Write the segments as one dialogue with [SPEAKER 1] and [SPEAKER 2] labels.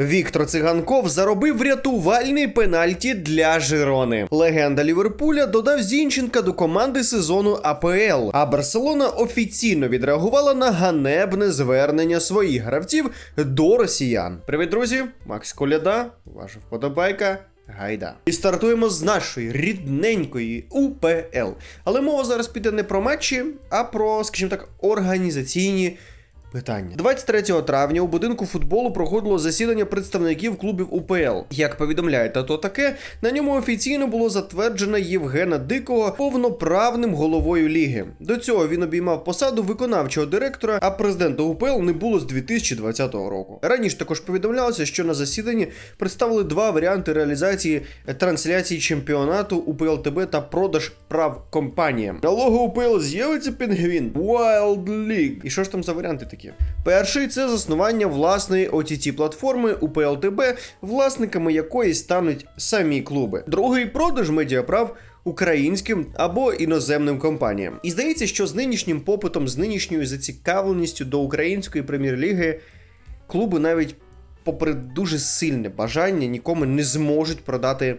[SPEAKER 1] Віктор Циганков заробив врятувальний пенальті для Жирони. Легенда Ліверпуля додав Зінченка до команди сезону АПЛ. А Барселона офіційно відреагувала на ганебне звернення своїх гравців до росіян. Привіт, друзі! Макс Коляда, ваша вподобайка. Гайда. І стартуємо з нашої рідненької УПЛ. Але мова зараз піде не про матчі, а про, скажімо так, організаційні. Питання 23 травня у будинку футболу проходило засідання представників клубів УПЛ. Як повідомляє тато таке, на ньому офіційно було затверджено Євгена Дикого повноправним головою ліги. До цього він обіймав посаду виконавчого директора, а президента УПЛ не було з 2020 року. Раніше також повідомлялося, що на засіданні представили два варіанти реалізації трансляції чемпіонату УПЛ ТБ та продаж прав компаніям. На лого УПЛ з'явиться пінгвін Wild League. І що ж там за варіанти такі? Перший це заснування власної ott платформи УПЛТБ, власниками якої стануть самі клуби. Другий продаж медіаправ. Українським або іноземним компаніям. І здається, що з нинішнім попитом, з нинішньою зацікавленістю до української прем'єр-ліги клуби навіть попри дуже сильне бажання нікому не зможуть продати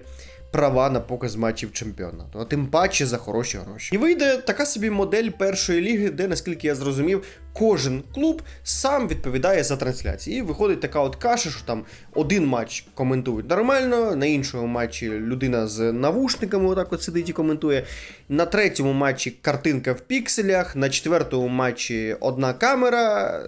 [SPEAKER 1] права на показ матчів чемпіонату, а тим паче за хороші гроші. І вийде така собі модель першої ліги, де, наскільки я зрозумів, кожен клуб сам відповідає за трансляції. І виходить така от каша, що там один матч коментують нормально, на іншому матчі людина з навушниками отак от сидить і коментує. На третьому матчі картинка в пікселях, на четвертому матчі одна камера.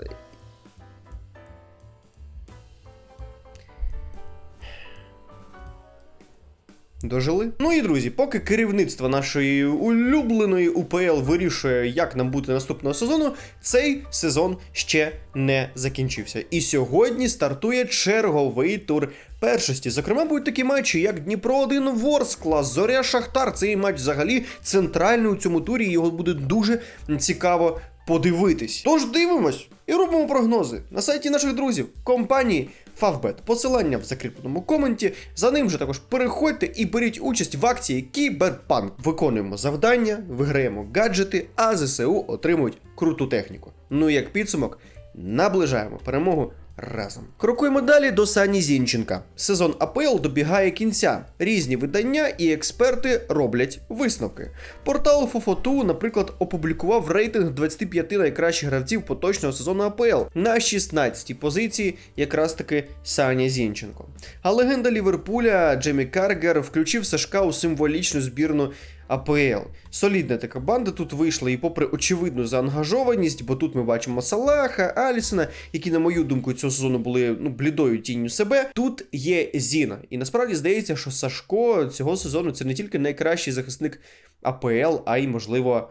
[SPEAKER 1] Дожили. Ну і друзі, поки керівництво нашої улюбленої УПЛ вирішує, як нам бути наступного сезону, цей сезон ще не закінчився. І сьогодні стартує черговий тур першості. Зокрема, будуть такі матчі, як Дніпро 1 Ворскла, Зоря Шахтар. Цей матч взагалі центральний у цьому турі. Його буде дуже цікаво подивитись. Тож дивимось і робимо прогнози на сайті наших друзів, компанії Favbet. Посилання в закріпленому коменті. За ним же також переходьте і беріть участь в акції Кіберпанк. Виконуємо завдання, виграємо гаджети, а ЗСУ отримують круту техніку. Ну і як підсумок, наближаємо перемогу разом. Крокуємо далі до Сані Зінченка. Сезон АПЛ добігає кінця. Різні видання і експерти роблять висновки. Портал Фофоту, наприклад, опублікував рейтинг 25 найкращих гравців поточного сезону АПЛ на 16-й позиції, якраз таки Саня Зінченко. А легенда Ліверпуля Джемі Каргер включив Сашка у символічну збірну. АПЛ. Солідна така банда тут вийшла, і попри очевидну заангажованість, бо тут ми бачимо Салаха, Алісона, які, на мою думку, цього сезону були ну, блідою тінню себе. Тут є Зіна. І насправді здається, що Сашко цього сезону це не тільки найкращий захисник АПЛ, а й, можливо.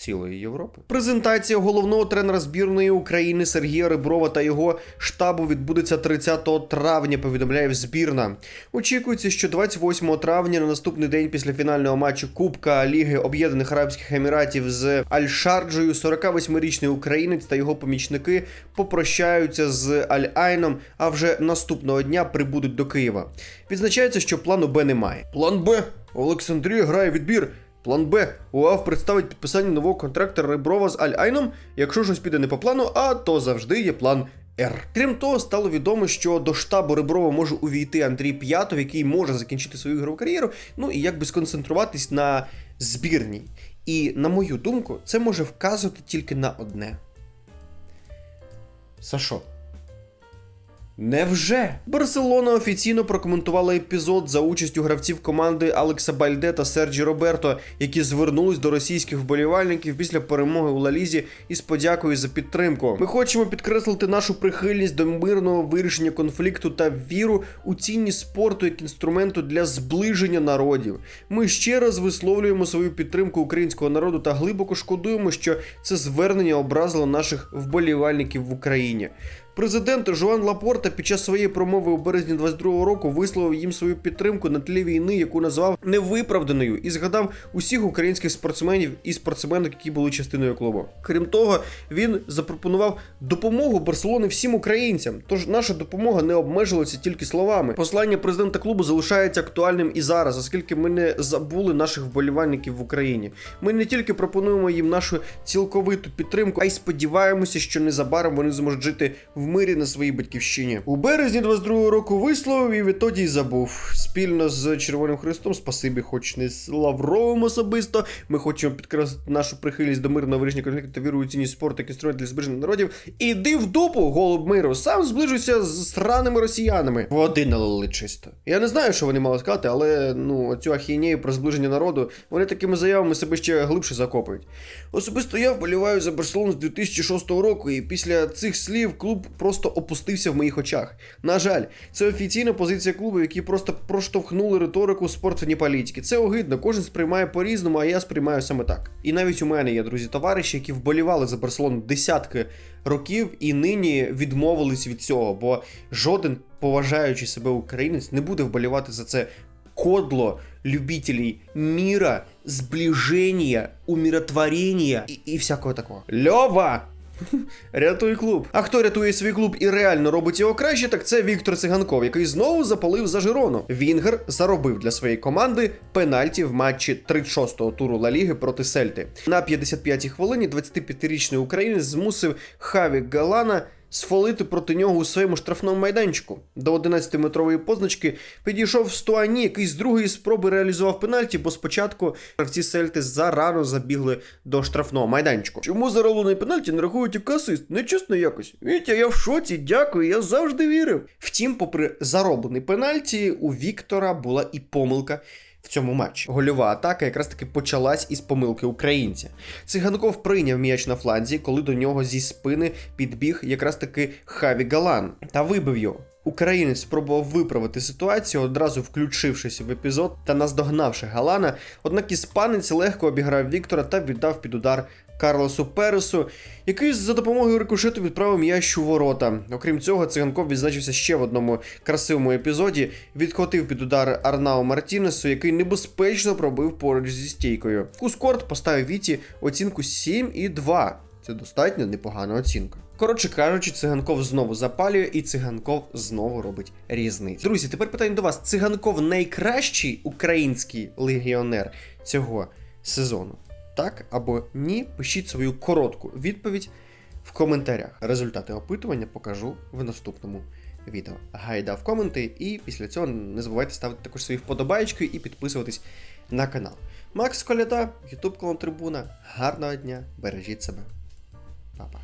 [SPEAKER 1] Цілої Європи. Презентація головного тренера збірної України Сергія Реброва та його штабу відбудеться 30 травня. Повідомляє збірна. Очікується, що 28 травня на наступний день після фінального матчу Кубка Ліги Об'єднаних Арабських Еміратів з Аль-Шарджею 48-річний українець та його помічники попрощаються з Аль-Айном, а вже наступного дня прибудуть до Києва. Відзначається, що плану Б немає. План Б. Олександрія грає відбір. План Б. УАВ представить підписання нового контракта Реброва з Аль-Айном. Якщо щось піде не по плану, а то завжди є план Р. Крім того, стало відомо, що до штабу Реброва може увійти Андрій П'ятов, який може закінчити свою ігрову кар'єру, ну і якби сконцентруватись на збірній. І на мою думку, це може вказувати тільки на одне. Сашо. Невже? Барселона офіційно прокоментувала епізод за участю гравців команди Алекса Бальде та Серджі Роберто, які звернулись до російських вболівальників після перемоги у Лалізі із подякою за підтримку. Ми хочемо підкреслити нашу прихильність до мирного вирішення конфлікту та віру у цінність спорту як інструменту для зближення народів. Ми ще раз висловлюємо свою підтримку українського народу та глибоко шкодуємо, що це звернення образило наших вболівальників в Україні. Президент Жуан Лапорта під час своєї промови у березні 22-го року висловив їм свою підтримку на тлі війни, яку назвав невиправданою, і згадав усіх українських спортсменів і спортсменок, які були частиною клубу. Крім того, він запропонував допомогу Барселони всім українцям. Тож наша допомога не обмежилася тільки словами. Послання президента клубу залишається актуальним і зараз, оскільки ми не забули наших вболівальників в Україні. Ми не тільки пропонуємо їм нашу цілковиту підтримку, а й сподіваємося, що незабаром вони зможуть жити в мирі на своїй батьківщині. У березні 22-го року висловив і відтоді й забув. Спільно з Червоним Христом, спасибі, хоч не з Лавровим особисто. Ми хочемо підкреслити нашу прихильність до мирного вирішення конфлікту та віру у цінність спорту як інструмент для збереження народів. Іди в дупу, голуб миру, сам зближуйся з сраними росіянами. Води налили чисто. Я не знаю, що вони мали сказати, але ну цю ахінею про зближення народу вони такими заявами себе ще глибше закопують. Особисто я вболіваю за Барселону з 2006 року, і після цих слів клуб просто опустився в моїх очах. На жаль, це офіційна позиція клубу, які просто проштовхнули риторику спортивні політики. Це огидно, кожен сприймає по-різному, а я сприймаю саме так. І навіть у мене є друзі товариші, які вболівали за Барселону десятки років і нині відмовились від цього, бо жоден поважаючий себе українець не буде вболівати за це кодло любителей мира, сближения, умиротворения и, и всякого такого. Льова! Рятуй клуб. А хто рятує свій клуб і реально робить його краще, так це Віктор Циганков, який знову запалив за Жирону. Вінгер заробив для своєї команди пенальті в матчі 36-го туру Ла Ліги проти Сельти. На 55-й хвилині 25-річний українець змусив Хаві Галана сфолити проти нього у своєму штрафному майданчику. До 11-метрової позначки підійшов Стуані, який з другої спроби реалізував пенальті, бо спочатку гравці Сельти зарано забігли до штрафного майданчику. Чому зароблений пенальті не рахують як асист? Нечесно якось. Вітя, я в шоці, дякую, я завжди вірив. Втім, попри зароблений пенальті, у Віктора була і помилка. В цьому матчі гольова атака якраз таки почалась із помилки українця. Циганков прийняв м'яч на фланзі, коли до нього зі спини підбіг якраз таки Хаві Галан та вибив його. Українець спробував виправити ситуацію, одразу включившись в епізод та наздогнавши Галана. Однак іспанець легко обіграв Віктора та віддав під удар Карлосу Пересу, який за допомогою рикошету відправив м'яч у ворота. Окрім цього, циганков відзначився ще в одному красивому епізоді. Відхватив під удар Арнау Мартінесу, який небезпечно пробив поруч зі стійкою. Кускорт поставив Віті оцінку 7,2. Це достатньо непогана оцінка. Коротше кажучи, циганков знову запалює, і циганков знову робить різницю. Друзі, тепер питання до вас: циганков найкращий український легіонер цього сезону? Так або ні? Пишіть свою коротку відповідь в коментарях. Результати опитування покажу в наступному відео. Гайда в коменти, і після цього не забувайте ставити також свої вподобайки і підписуватись на канал. Макс Коляда, Ютуб Колон Трибуна. Гарного дня, бережіть себе. Па-па.